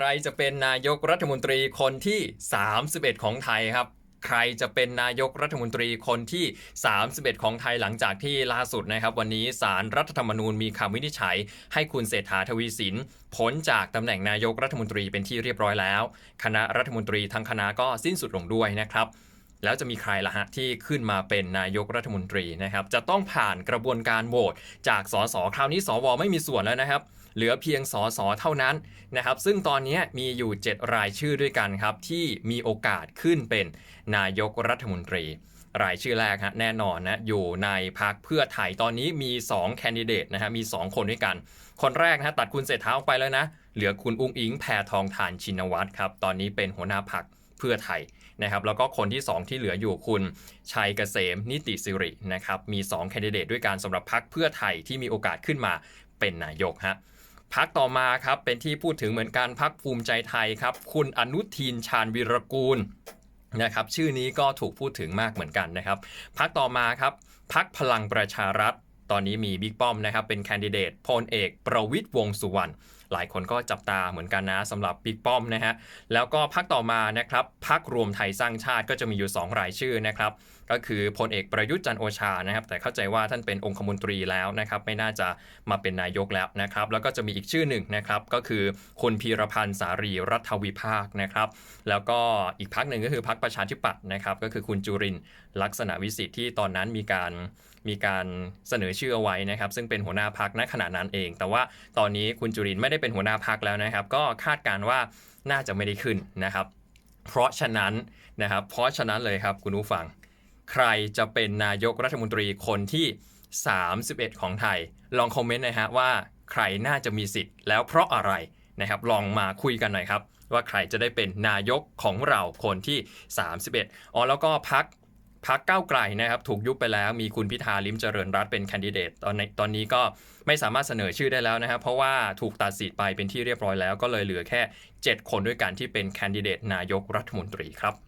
ใครจะเป็นนายกรัฐมนตรีคนที่ 31 ของไทยครับ ใครจะเป็นนายกรัฐมนตรีคนที่ 31 ของไทยหลังจากที่ล่าสุดนะครับ วันนี้สารรัฐธรรมนูญมีคำวินิจฉัย ให้คุณเศรษฐาทวีสินพ้นจากตำแหน่งนายกรัฐมนตรีเป็นที่เรียบร้อยแล้ว คณะรัฐมนตรีทั้งคณะก็สิ้นสุดลงด้วยนะครับแล้วจะมีใครล่ะฮะที่ขึ้นมาเป็นนายกรัฐมนตรีนะครับ จะต้องผ่านกระบวนการโหวตจากสสคราวนี้สวไม่มีส่วนแล้วนะครับ เหลือเพียงสสเท่านั้นนะครับ ซึ่งตอนนี้มีอยู่ 7 รายชื่อด้วยกันครับ ที่มีโอกาสขึ้นเป็นนายกรัฐมนตรี รายชื่อแรกฮะแน่นอนนะอยู่ในพักเพื่อไทยตอนนี้มี 2 แคนดิเดตนะฮะมี 2 คนด้วยกัน คนแรกนะตัดคุณเศรษฐาออกไปแล้วนะ เหลือคุณอุ้งอิงแพทองทานชินวัตรครับตอนนี้เป็นหัวหน้าพักเพื่อไทยนะครับแล้วก็คนที่ 2 ที่เหลืออยู่คุณชัยเกษมนิติสิรินะครับมี2แคนดิเดตด้วยกันสำหรับพักเพื่อไทยที่มีโอกาสขึ้นมาเป็นนายกฮะ พักต่อมาครับเป็นที่พูดถึงเหมือนกันพักภูมิใจไทยครับ คุณอนุทินชาญวิรกูลนะครับชื่อนี้ก็ถูกพูดถึงมากเหมือนกันนะครับพักต่อมาครับพักพลังประชารัฐ ตอนนี้มีบิ๊กป้อมนะครับเป็นแคนดิเดตพลเอกประวิทย์วงสุวรรณ หลายคนก็จับตาเหมือนกันนะสำหรับบิ๊กป้อมนะฮะแล้วก็พักต่อมานะครับพักรวมไทยสร้างชาติก็จะมีอยู่ 2 รายชื่อนะครับก็คือพลเอกประยุทธ์จันโอชานะครับ แต่เข้าใจว่าท่านเป็นองคมนตรีแล้วนะครับไม่น่าจะมาเป็นนายกแล้วนะครับ แล้วก็จะมีอีกชื่อหนึ่งนะครับก็คือคุณพีรพันธ์สารีรัฐวิภาคนะครับ แล้วก็อีกพักหนึ่งก็คือพักประชาธิปัตย์นะครับ ก็คือคุณจุรินลักษณะวิสิทธิ์ที่ตอนนั้นมีการมีการเสนอชื่อเอาไว้นะครับ ซึ่งเป็นหัวหน้าพักณขณะนั้นเอง แต่ว่าตอนนี้คุณจุรินทร์ไม่ได้เป็นหัวหน้าพักแล้วนะครับ ก็คาดการว่าน่าจะไม่ได้ขึ้นนะครับ เพราะฉะนั้นนะครับ เพราะฉะนั้นเลยครับคุณผู้ฟัง ใครจะเป็นนายกรัฐมนตรีคนที่ 31 ของไทย ลองคอมเมนต์นะฮะว่าใครน่าจะมีสิทธิ์แล้วเพราะอะไรนะครับลองมาคุยกันหน่อยครับ ว่าใครจะได้เป็นนายกของเราคนที่ 31อ๋อแล้วก็พัก พักก้าวไกลนะครับถูกยุบไปแล้วมีคุณพิธาลิมเจริญรัตเป็นแคนดิเดตตอนในตอนนี้ก็ไม่สามารถเสนอชื่อได้แล้วนะครับเพราะว่าถูกตัดสิทธิ์ไปเป็นที่เรียบร้อยแล้ว ก็เลยเหลือแค่ 7 คนด้วยกันที่เป็นแคนดิเดตนายกรัฐมนตรีครับ